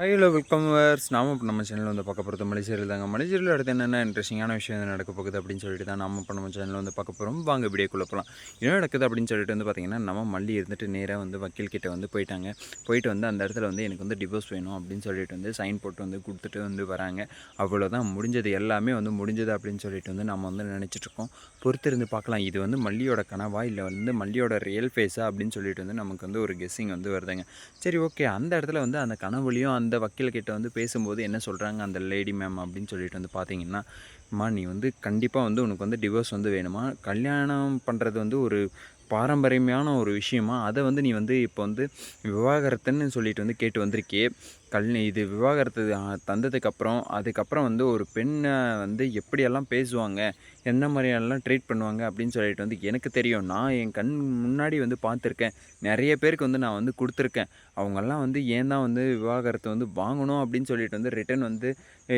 Hello welcome verse நாம இப்போ நம்ம சேனலில் வந்து பார்க்க போகிறது மலேசியரில் தாங்க. மலேசியரில் அடுத்து என்னென்ன இன்ட்ரெஸ்டிங்கான விஷயம் வந்து நடக்க போகுது அப்படின்னு சொல்லிட்டு தான் நாம இப்போ நம்ம சேனலில் வந்து பார்க்க போகிறோம் வாங்க வீடியோக்குள்ளே போகலாம் என்ன நடக்குது அப்படின்னு சொல்லிட்டு வந்து பார்த்திங்கன்னா நம்ம மல்லி இருந்துட்டு நேராக வந்து வக்கீல் கிட்ட வந்து போயிட்டாங்க. போயிட்டு வந்து அந்த இடத்துல வந்து எனக்கு வந்து டிவோர்ஸ் வேணும் அப்படின்னு சொல்லிட்டு வந்து சைன் போட்டு வந்து கொடுத்துட்டு வந்து வராங்க. அவ்வளோதான் முடிஞ்சது எல்லாமே வந்து முடிஞ்சது அப்படின்னு சொல்லிட்டு வந்து நம்ம வந்து நினச்சிட்ருக்கோம் பொறுத்திருந்து பார்க்கலாம். இது வந்து மல்லியோட கனவா இல்லை வந்து மல்லியோட ரியல் ஃபேஸா அப்படின்னு சொல்லிட்டு வந்து நமக்கு வந்து ஒரு கெஸ்ஸிங் வந்து வருதுங்க. சரி ஓகே அந்த இடத்துல வந்து அந்த கனவுலையும் அந்த வக்கீல் கிட்ட வந்து பேசும்போது என்ன சொல்கிறாங்க அந்த லேடி மேம் அப்படின்னு சொல்லிட்டு வந்து பார்த்தீங்கன்னா அம்மா நீ வந்து கண்டிப்பாக வந்து உனக்கு வந்து டிவோர்ஸ் வந்து வேணுமா? கல்யாணம் பண்ணுறது வந்து ஒரு பாரம்பரியமான ஒரு விஷயமா? அதை வந்து நீ வந்து இப்போ வந்து விவாகரத்துன்னு சொல்லிட்டு வந்து கேட்டு வந்திருக்கே கல் இது விவாகரத்து தந்ததுக்கப்புறம் அதுக்கப்புறம் வந்து ஒரு பெண்ணை வந்து எப்படியெல்லாம் பேசுவாங்க என்ன மாதிரியெல்லாம் ட்ரீட் பண்ணுவாங்க அப்படின்னு சொல்லிட்டு வந்து எனக்கு தெரியும். நான் என் கண் முன்னாடி வந்து பார்த்துருக்கேன். நிறைய பேருக்கு வந்து நான் வந்து கொடுத்துருக்கேன். அவங்கெல்லாம் வந்து ஏன் தான் வந்து விவாகரத்தை வந்து வாங்கணும் அப்படின்னு சொல்லிட்டு வந்து ரிட்டன் வந்து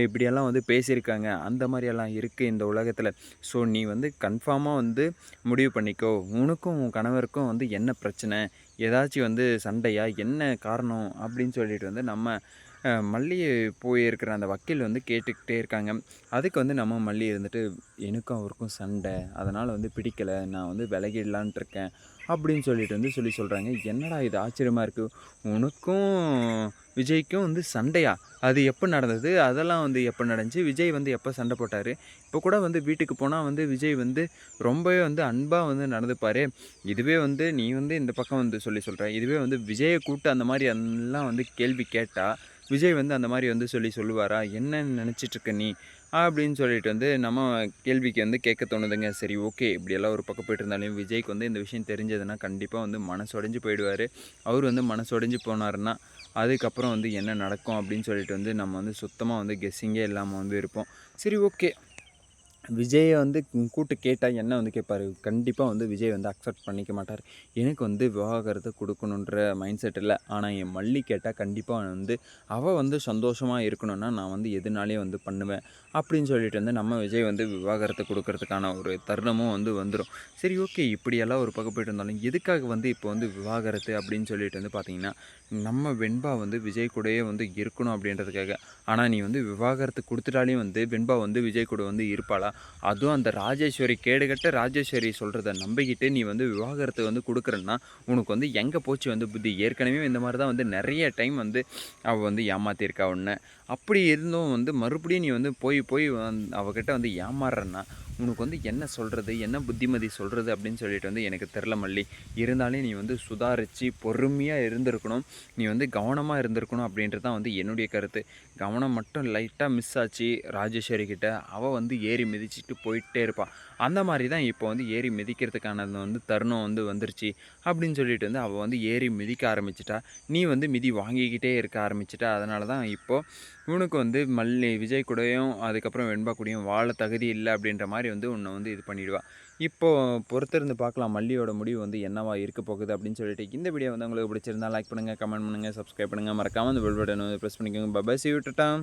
இப்படியெல்லாம் வந்து பேசியிருக்காங்க. அந்த மாதிரியெல்லாம் இருக்குது இந்த உலகத்தில். ஸோ நீ வந்து கன்ஃபார்மாக வந்து முடிவு பண்ணிக்கோ. உனக்கும் உன் கணவருக்கும் வந்து என்ன பிரச்சனை? ஏதாச்சும் வந்து சண்டையா? என்ன காரணம்? அப்படின்னு சொல்லிட்டு வந்து நம்ம மல்லியை போயிருக்கிற அந்த வக்கீல் வந்து கேட்டுக்கிட்டே இருக்காங்க. அதுக்கு வந்து நம்ம மல்லி இருந்துட்டு எனக்கும் அவருக்கும் சண்டை. அதனால் வந்து பிடிக்கலை. நான் வந்து விலகிடலான்ட்டு இருக்கேன். அப்படின்னு சொல்லிட்டு வந்து சொல்லி சொல்கிறாங்க என்னடா இது? ஆச்சரியமாக இருக்குது உனக்கும் விஜய்க்கும் வந்து சண்டையா? அது எப்போ நடந்தது? அதெல்லாம் வந்து எப்போ நடந்துச்சு? விஜய் வந்து எப்போ சண்டை போட்டார்? இப்போ கூட வந்து வீட்டுக்கு போனால் வந்து விஜய் வந்து ரொம்பவே வந்து அன்பாக வந்து நடந்துப்பார். இதுவே வந்து நீ வந்து இந்த பக்கம் வந்து சொல்லி சொல்கிற இதுவே வந்து விஜயை கூப்பிட்டு அந்த மாதிரி எல்லாம் வந்து கேள்வி கேட்டால் விஜய் வந்து அந்த மாதிரி வந்து சொல்லி சொல்லுவாரா? என்ன நினச்சிட்டு இருக்க நீ? அப்படின்னு சொல்லிட்டு வந்து நம்ம கேள்விக்கு வந்து கேட்க தோணுதுங்க. சரி ஓகே. இப்படியெல்லாம் ஒரு பக்கம் போயிட்டு இருந்தாலும் விஜய்க்கு வந்து இந்த விஷயம் தெரிஞ்சதுன்னா கண்டிப்பாக வந்து மனசொடைஞ்சு போயிடுவார். அவர் வந்து மனசொடைஞ்சு போனார்னா அதுக்கப்புறம் வந்து என்ன நடக்கும் அப்படின்னு சொல்லிட்டு வந்து நம்ம வந்து சுத்தமாக வந்து கெஸ்ஸிங்கே இல்லாமல் வந்து இருப்போம். சரி ஓகே. விஜயை வந்து கூட்டு கேட்டால் என்ன வந்து கேட்பாரு கண்டிப்பாக வந்து விஜய் வந்து அக்செப்ட் பண்ணிக்க மாட்டார். எனக்கு வந்து விவாகரத்தை கொடுக்கணுன்ற மைண்ட் செட் இல்லை. ஆனால் என் மல்லி கேட்டால் கண்டிப்பாக வந்து அவள் வந்து சந்தோஷமாக இருக்கணும்னா நான் வந்து எதுனாலே வந்து பண்ணுவேன். அப்படின்னு சொல்லிட்டு வந்து நம்ம விஜய் வந்து விவாகரத்தை கொடுக்கறதுக்கான ஒரு தருணமும் வந்து வந்துடும் சரி ஓகே. இப்படியெல்லாம் ஒரு பக்கம் போயிட்டு இருந்தாலும் எதுக்காக வந்து இப்போ வந்து விவாகரத்து அப்படின்னு சொல்லிட்டு வந்து பார்த்தீங்கன்னா நம்ம வெண்பா வந்து விஜய் கூடயே வந்து இருக்கணும் அப்படின்றதுக்காக. ஆனால் நீ வந்து விவாகரத்து கொடுத்துட்டாலே வந்து வெண்பா வந்து விஜய் கூட வந்து இருப்பாளா? அதுவும் அந்த ராஜேஸ்வரி கேடுகட்ட ராஜேஸ்வரி சொல்கிறத நம்பிக்கிட்டு நீ வந்து விவாகரத்து வந்து கொடுக்குறன்னா உனக்கு வந்து எங்கே போச்சு வந்து புத்தி? ஏற்கனவே இந்த மாதிரி தான் வந்து நிறைய டைம் வந்து அவள் வந்து ஏமாத்திருக்கா உன்னை. அப்படி இருந்தும் வந்து மறுபடியும் நீ வந்து போய் போய் வந் அவகிட்ட வந்து ஏமாறுறன்னா உனக்கு வந்து என்ன சொல்கிறது என்ன புத்திமதி சொல்கிறது அப்படின்னு சொல்லிட்டு வந்து எனக்கு தெரில மல்லி. இருந்தாலும் நீ வந்து சுதாரித்து பொறுமையாக இருந்திருக்கணும். நீ வந்து கவனமாக இருந்திருக்கணும் அப்படின்றது தான் வந்து என்னுடைய கருத்து. கவனம் மட்டும் லைட்டாக மிஸ் ஆச்சு ராஜேஸ்வரி கிட்ட. அவள் வந்து ஏறி மிதிச்சிட்டு போயிட்டே இருப்பாள் அந்த மாதிரி தான் இப்போ வந்து ஏறி மிதிக்கிறதுக்கான அந்த வந்து தருணம் வந்து வந்துருச்சு அப்படின்னு சொல்லிட்டு வந்து அவள் வந்து ஏறி மிதிக்க ஆரம்பிச்சிட்டா. நீ வந்து மிதி வாங்கிக்கிட்டே இருக்க ஆரம்பிச்சிட்டா. அதனால தான் இப்போது இவனுக்கு வந்து மல்லி விஜய் கூடயும் அதுக்கப்புறம் வெண்பா கூடயும் வாழ தகுதி இல்லை அப்படின்ற மாதிரி வந்து உன்னை வந்து இது பண்ணிவிடுவா இப்போ பொறுத்திருந்து பார்க்கலாம் மல்லியோட முடிவு வந்து என்னவா இருக்க போகுது அப்படின்னு சொல்லிட்டு இந்த வீடியோ வந்து உங்களுக்கு பிடிச்சிருந்தா லைக் பண்ணுங்கள் கமெண்ட் பண்ணுங்கள் சப்ஸ்கிரைப் பண்ணுங்கள் மறக்காமல் அந்த பெல் பட்டன் வந்து ப்ரெஸ் பண்ணிக்கோங்க. பபாய் சி விட்டுட்டான்